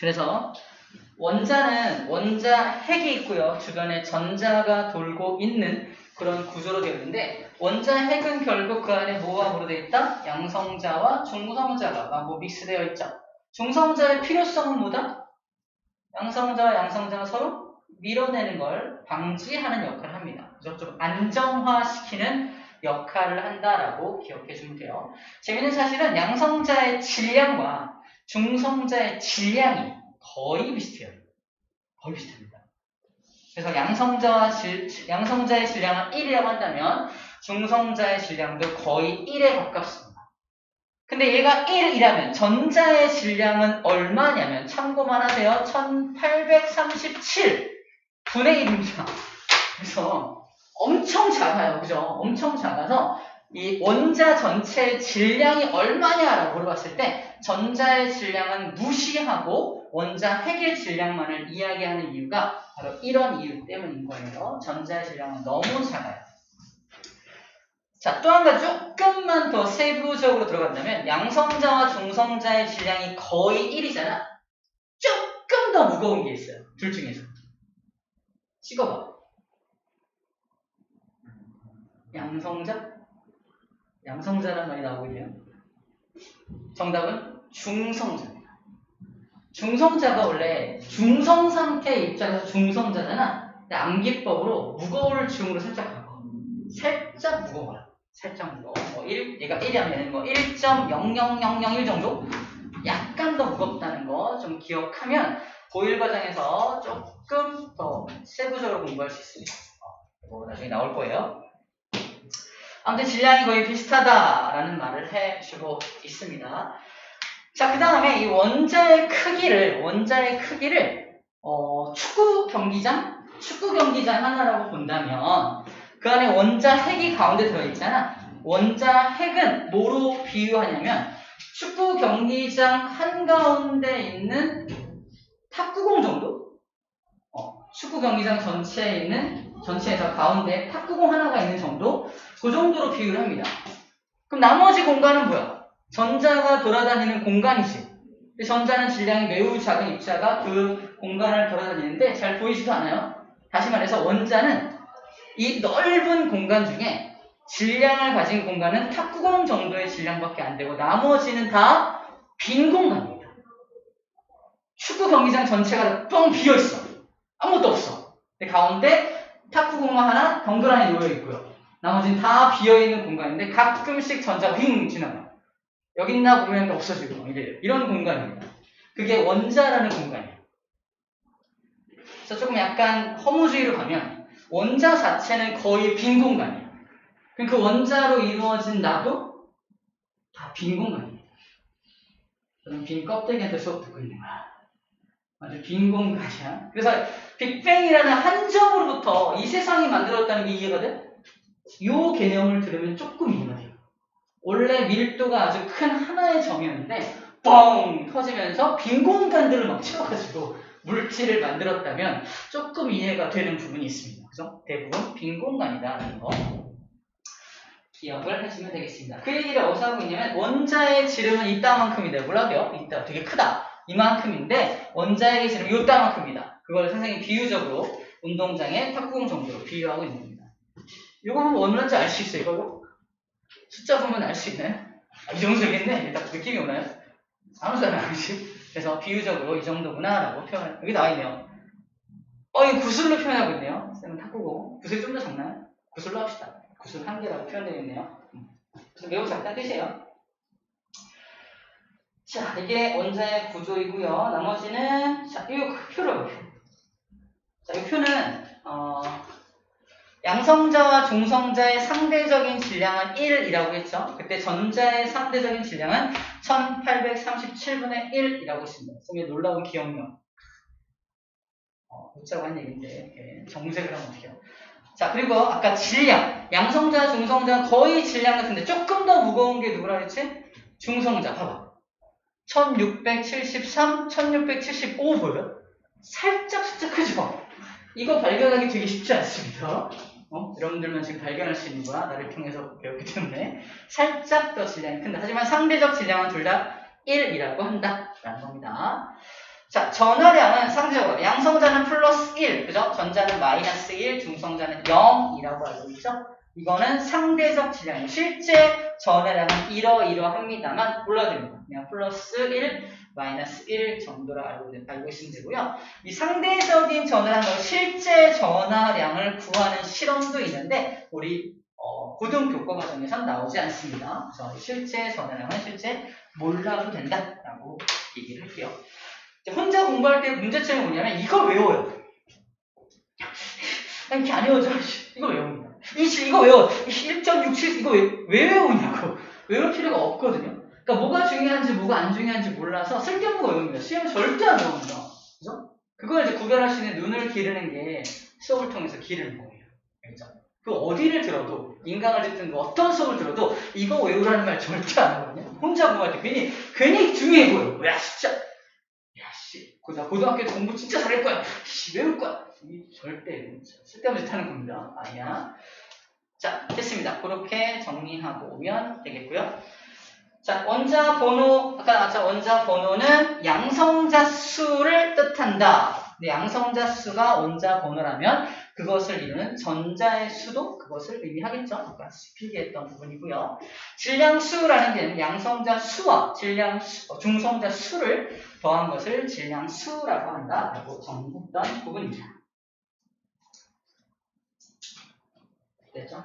그래서 원자는 원자 핵이 있고요. 주변에 전자가 돌고 있는 그런 구조로 되어 있는데 원자 핵은 결국 그 안에 뭐가 뭐로 되어 있다? 양성자와 중성자가 뭐 믹스되어 있죠. 중성자의 필요성은 뭐다? 양성자와 양성자가 서로 밀어내는 걸 방지하는 역할을 합니다. 그래서 좀 안정화시키는 역할을 한다라고 기억해 주면 돼요. 재밌는 사실은 양성자의 질량과 중성자의 질량이 거의 비슷해요. 거의 비슷합니다. 그래서 양성자와 질, 양성자의 질량은 1이라고 한다면 중성자의 질량도 거의 1에 가깝습니다. 근데 얘가 1이라면 전자의 질량은 얼마냐면 참고만 하세요. 1837 분의 1입니다. 그래서 엄청 작아요. 그죠? 엄청 작아서 이 원자 전체의 질량이 얼마냐라고 물어봤을 때 전자의 질량은 무시하고 원자 핵의 질량만을 이야기하는 이유가 바로 이런 이유 때문인 거예요. 전자의 질량은 너무 작아요. 자, 또 한 가지 조금만 더 세부적으로 들어간다면 양성자와 중성자의 질량이 거의 1이잖아. 조금 더 무거운 게 있어요. 둘 중에서. 찍어봐. 양성자? 양성자란 말이 나오고 있네요. 정답은 중성자입니다. 중성자가 원래 중성 상태의 입장에서 중성자잖아. 근데 암기법으로 무거울 중으로 살짝 바꿔. 살짝 무거워요. 살짝 무거워. 뭐 1, 얘가 1이면 뭐 1.00001 정도? 약간 더 무겁다는 거 좀 기억하면 고1 과정에서 조금 더 세부적으로 공부할 수 있습니다. 어, 뭐 나중에 나올 거예요. 아무튼 질량이 거의 비슷하다라는 말을 해주고 있습니다. 자, 그 다음에 이 원자의 크기를, 원자의 크기를, 어, 축구 경기장? 축구 경기장 하나라고 본다면, 그 안에 원자 핵이 가운데 들어있잖아. 원자 핵은 뭐로 비유하냐면, 축구 경기장 한가운데 있는 탁구공 정도? 어, 축구 경기장 전체에 있는, 전체에서 가운데 탁구공 하나가 있는 정도? 그 정도로 비유를 합니다. 그럼 나머지 공간은 뭐야? 전자가 돌아다니는 공간이지. 전자는 질량이 매우 작은 입자가 그 공간을 돌아다니는데 잘 보이지도 않아요. 다시 말해서 원자는 이 넓은 공간 중에 질량을 가진 공간은 탁구공 정도의 질량밖에 안 되고 나머지는 다 빈 공간입니다. 축구 경기장 전체가 뻥 비어 있어. 아무것도 없어. 가운데 탁구공만 하나 덩그라니 놓여 있고요. 나머지는 다 비어있는 공간인데 가끔씩 전자가 휙 지나가. 여기 있나 보면 없어지고 이래 이런 공간입니다. 그게 원자라는 공간이에요. 그래서 조금 약간 허무주의로 가면 원자 자체는 거의 빈 공간이에요. 그럼 그 원자로 이루어진 나도 다 빈 공간이에요. 저는 빈 껍데기한테 수업 듣고 있는 거야. 아주 빈 공간이야. 그래서 빅뱅이라는 한 점으로부터 이 세상이 만들어졌다는 게 이해가 돼? 요 개념을 들으면 조금 이해가 돼요. 원래 밀도가 아주 큰 하나의 점이었는데 뻥 터지면서 빈 공간들을 막 채워가지고 물질을 만들었다면 조금 이해가 되는 부분이 있습니다. 그래서 대부분 빈 공간이다라는 거 기억을 하시면 되겠습니다. 그 얘기를 어디서 하고 있냐면 원자의 지름은 이따만큼이다. 몰라요? 이따 되게 크다. 이만큼인데 원자의 지름은 이따만큼이다. 그걸 선생님이 비유적으로 운동장의 탁구공 정도로 비유하고 있는 겁니다. 이거 보면 얼마인지 알 수 있어요, 이걸로? 숫자 보면 알 수 있나요? 아, 이 정도 되겠네? 딱 느낌이 오나요? 아무 사람 아니지? 그래서 비유적으로 이 정도구나 라고 표현, 여기 나와 있네요. 어, 이거 구슬로 표현하고 있네요. 쌤은 탁구고. 구슬이 좀더 작나요? 구슬로 합시다. 구슬 한 개라고 표현되어 있네요. 그래서 매우 작다 뜻이에요. 자, 이게 원자의 구조이고요. 나머지는, 자, 이 표로 표. 자, 이 표는, 어, 양성자와 중성자의 상대적인 질량은 1이라고 했죠. 그때 전자의 상대적인 질량은 1837분의 1이라고 했습니다. 선생님 놀라운 기억력. 어, 웃자고 한 얘기인데 이렇게 정색을 하면 어떡해요. 자 그리고 아까 질량. 양성자, 중성자 거의 질량 같은데 조금 더 무거운 게 누구라 그랬지? 중성자. 봐봐. 1673, 1675 보여요? 살짝 숫자 크죠? 이거 발견하기 되게 쉽지 않습니다. 어? 여러분들만 지금 발견할 수 있는 거야. 나를 통해서 배웠기 때문에. 살짝 더 질량이 큰다. 하지만 상대적 질량은 둘 다 1이라고 한다. 라는 겁니다. 자, 전화량은 상대적으로 양성자는 플러스 1, 그죠? 전자는 마이너스 1, 중성자는 0이라고 알고 있죠? 이거는 상대적 질량이에요. 실제 전화량은 이러이러합니다만 몰라드립니다. 그냥 플러스 1, 마이너스 1 정도로 알고, 알고 있으면 되고요. 이 상대적인 전화량과 실제 전화량을 구하는 실험도 있는데 우리 어, 고등교과 과정에선 나오지 않습니다. 그래서 실제 전화량은 실제 몰라도 된다라고 얘기를 할게요. 혼자 공부할 때 문제점이 뭐냐면 이걸 외워요. 이게 안 외워져. 이거 외웁니다. 이, 이거 외워. 1.67 이거 왜, 왜 외우냐고. 외울 필요가 없거든요. 그러니까 뭐가 중요한지 뭐가 안 중요한지 몰라서 쓸데없는 거 외웁니다. 시험 절대 안 외웁니다. 그죠? 그걸 이제 구별할 수 있는 눈을 기르는 게 수업을 통해서 기르는 거예요. 알죠? 그 어디를 들어도 인강을 듣든 그 어떤 수업을 들어도 이거 외우라는 말 절대 안 하거든요. 혼자 공부할 때 괜히 괜히 중요해 보여. 야 진짜 야씨 나 고등학교 때 공부 진짜 잘할 거야. 씨 외울 거야. 이 절대 쓸데없는 짓 하는 겁니다. 아니야. 자 됐습니다. 그렇게 정리하고 오면 되겠고요. 자 원자 번호 아까 나왔죠. 원자 번호는 양성자 수를 뜻한다. 네, 양성자 수가 원자 번호라면 그것을 이루는 전자의 수도 그것을 의미하겠죠. 아까 필기했던 부분이고요. 질량수라는 게 양성자 수와 질량 수, 어, 중성자 수를 더한 것을 질량수라고 한다라고 정했던 부분입니다. 됐죠?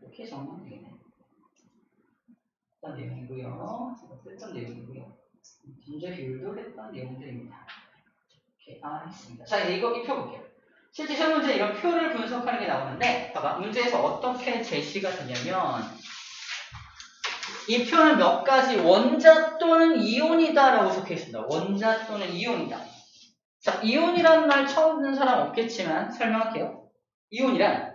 이렇게, 정리하면 되겠네. 했던 내용이고요. 했던 내용이고요. 문제 비율도 했던 내용들입니다. 이렇게 아 했습니다. 자 이거 입혀볼게요. 실제 시험 문제 이런 표를 분석하는 게 나오는데 봐봐 문제에서 어떻게 제시가 되냐면 이 표는 몇 가지 원자 또는 이온이다라고 적혀 있습니다. 원자 또는 이온이다. 자 이온이라는 말 처음 듣는 사람 없겠지만 설명할게요. 이온이란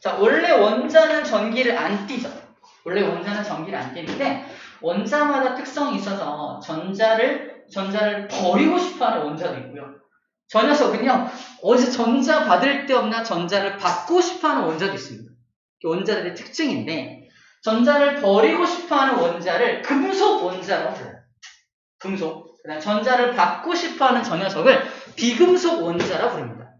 자 원래 원자는 전기를 안 띠죠. 원래 원자는 전기를 안 띠는데 원자마다 특성이 있어서 전자를 전자를 버리고 싶어하는 원자도 있고요. 저 녀석은요 어디서 전자 받을 데 없나 전자를 받고 싶어하는 원자도 있습니다. 원자들의 특징인데 전자를 버리고 싶어하는 원자를 금속 원자라고 불러요. 금속. 그다음 전자를 받고 싶어하는 저 녀석을 비금속 원자라고 부릅니다.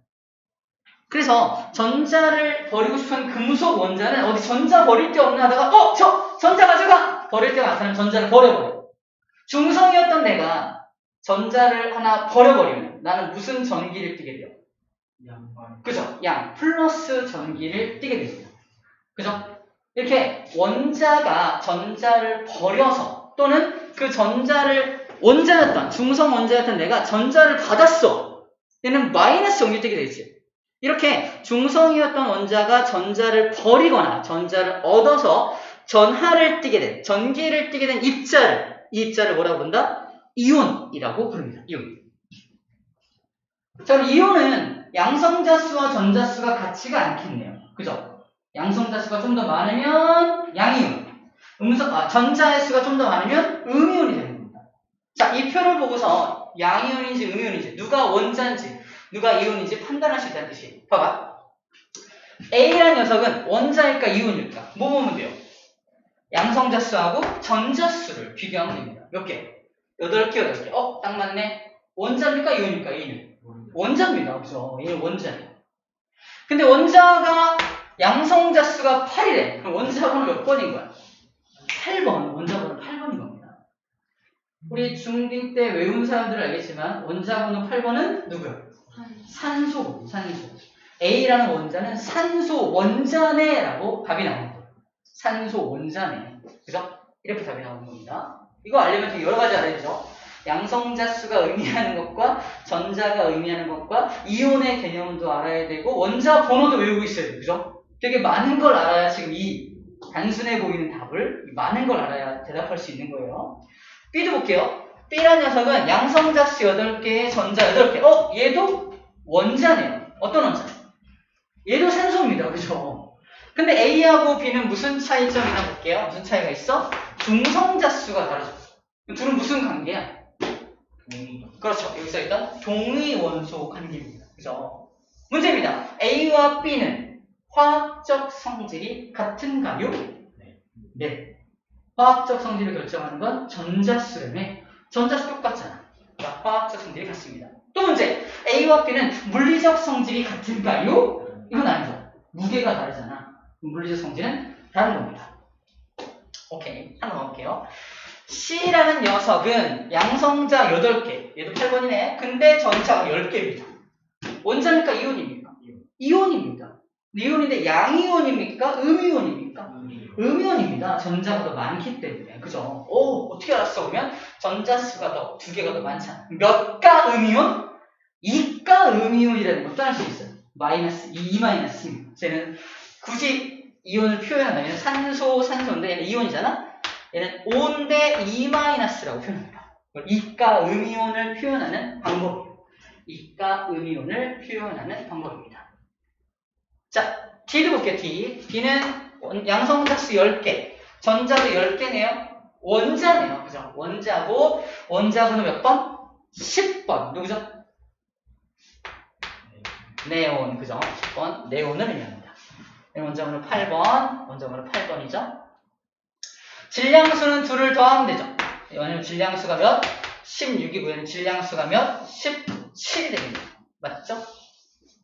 그래서 전자를 버리고 싶은 금속 원자는 어디 전자 버릴 데 없나 하다가 어! 저! 전자 가져가! 버릴 때가 나타나면 전자를 버려버려. 중성이었던 내가 전자를 하나 버려버리면 나는 무슨 전기를 띠게 돼요? 양반. 그죠? 양 플러스 전기를 띠게 됩니다. 그죠? 이렇게 원자가 전자를 버려서 또는 그 전자를 원자였던 중성 원자였던 내가 전자를 받았어. 얘는 마이너스 띠게 되지. 이렇게 중성이었던 원자가 전자를 버리거나 전자를 얻어서 전하를 띠게 된, 전기를 띠게 된 입자를, 이 입자를 뭐라고 부른다? 이온이라고 부릅니다. 이온. 자, 그럼 이온은 양성자 수와 전자 수가 같지가 않겠네요. 그죠? 양성자 수가 좀 더 많으면 양이온. 음성, 아, 전자의 수가 좀 더 많으면 음이온이 겁니다. 자, 이 표를 보고서 양이온인지 음이온인지, 누가 원자인지, 누가 이온인지 판단할 수 있다는 뜻이에요. 봐봐. A라는 녀석은 원자일까 이온일까? 뭐 보면 돼요? 양성자 수하고 전자 수를 비교하면 됩니다. 몇 개? 8개, 8개. 어, 딱 맞네. 원자입니까? 이온일까? 이온. 원자입니다. 그죠? 얘는 원자예요. 근데 원자가 양성자 수가 8이래. 그럼 원자 번호 몇 번인 거야? 8번. 원자 번호 8번인 겁니다. 우리 중2 때 외운 사람들은 알겠지만 원자 번호 8번은 누구야? 산소, 산소. A라는 원자는 산소 원자네라고 답이 나오는 거예요. 산소 원자네. 그죠? 이렇게 답이 나오는 겁니다. 이거 알려면 되게 여러 가지 알아야 되죠. 양성자 수가 의미하는 것과 전자가 의미하는 것과 이온의 개념도 알아야 되고 원자 번호도 외우고 있어야 돼요. 그죠? 되게 많은 걸 알아야 지금 이 단순해 보이는 답을 많은 걸 알아야 대답할 수 있는 거예요. B도 볼게요. B라는 녀석은 양성자 수 8개에 전자 8개. 어? 얘도 원자네요. 어떤 원자? 얘도 산소입니다. 그죠? 근데 A하고 B는 무슨 차이점이 나 볼게요. 무슨 차이가 있어? 중성자 수가 다르죠. 둘은 무슨 관계야? 그렇죠. 여기 써있던 동의 원소 관계입니다. 그죠? 문제입니다. A와 B는 화학적 성질이 같은가요? 네. 화학적 성질을 결정하는 건 전자수라며 전자수 똑같잖아. 그러니까 화학적 성질이 같습니다. 또 문제. A와 B는 물리적 성질이 같을까요? 이건 아니죠. 무게가 다르잖아. 물리적 성질은 다른 겁니다. 오케이. 하나 넣을게요. C라는 녀석은 양성자 8개. 얘도 8번이네. 근데 전자가 10개입니다. 원자입니까? 이온입니까? 이온입니다. 이온인데 양이온입니까? 음이온입니까? 음이온입니다. 전자가 더 많기 때문에. 그죠? 오, 어떻게 알았어? 그러면 전자수가 더, 두 개가 더 많잖아. 몇가 음이온? 2가 음이온이라는 것도 알 수 있어요. 마이너스 2, 마이너스 2. 쟤는 굳이 이온을 표현한다면 산소, 산소인데 얘는 이온이잖아? 얘는 5인데 2 마이너스라고 표현합니다. 2가 음이온을 표현하는 방법이에요. 2가 음이온을 표현하는 방법입니다. 자, D도 볼게요, D. D는 원- 양성자수 10개, 전자도 10개네요. 원자네요. 그죠? 원자고, 원자번호 몇 번? 10번. 누구죠? 네온. 그죠? 10번. 네온을 의미합니다. 원자번호 8번. 원자번호 8번이죠? 질량수는 둘을 더하면 되죠. 왜냐면 질량수가 몇? 16이고, 얘는 질량수가 몇? 17이 됩니다. 맞죠?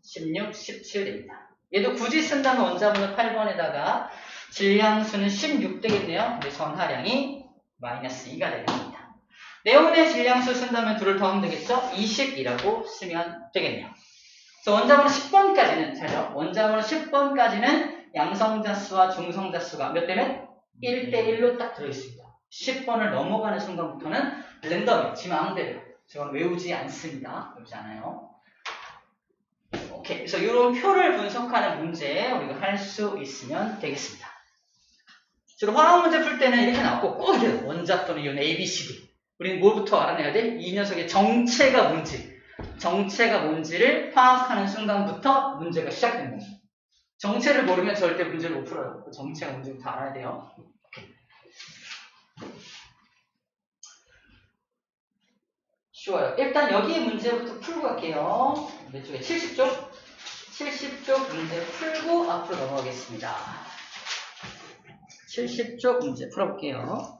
16, 17 됩니다. 얘도 굳이 쓴다면 원자번호 8번에다가 질량수는 16 되겠네요. 근데 전하량이 마이너스 2가 되겠습니다. 네온의 질량수 쓴다면 둘을 더하면 되겠죠? 20이라고 쓰면 되겠네요. 그래서 원자번호 10번까지는, 잘죠? 원자번호 10번까지는 양성자 수와 중성자 수가 몇 대면? 1대1로 딱 들어있습니다. 10번을 넘어가는 순간부터는 랜덤이에요. 지 마음대로. 저건 외우지 않습니다. 외우지 않아요. 오케이. 그래서 이런 표를 분석하는 문제 우리가 할 수 있으면 되겠습니다. 주로 화학 문제 풀 때는 이렇게 나왔고 꼭 이래요. 원자 또는 이온 A, B, C, D. 우리는 뭐부터 알아내야 돼? 이 녀석의 정체가 뭔지. 정체가 뭔지를 파악하는 순간부터 문제가 시작되는 거죠. 정체를 모르면 절대 문제를 못 풀어요. 그 정체가 뭔지부터 알아야 돼요. 쉬워요. 일단 여기 문제부터 풀고 갈게요. 몇 쪽에 70쪽? 70쪽 문제 풀고 앞으로 넘어가겠습니다. 70쪽 문제 풀어볼게요.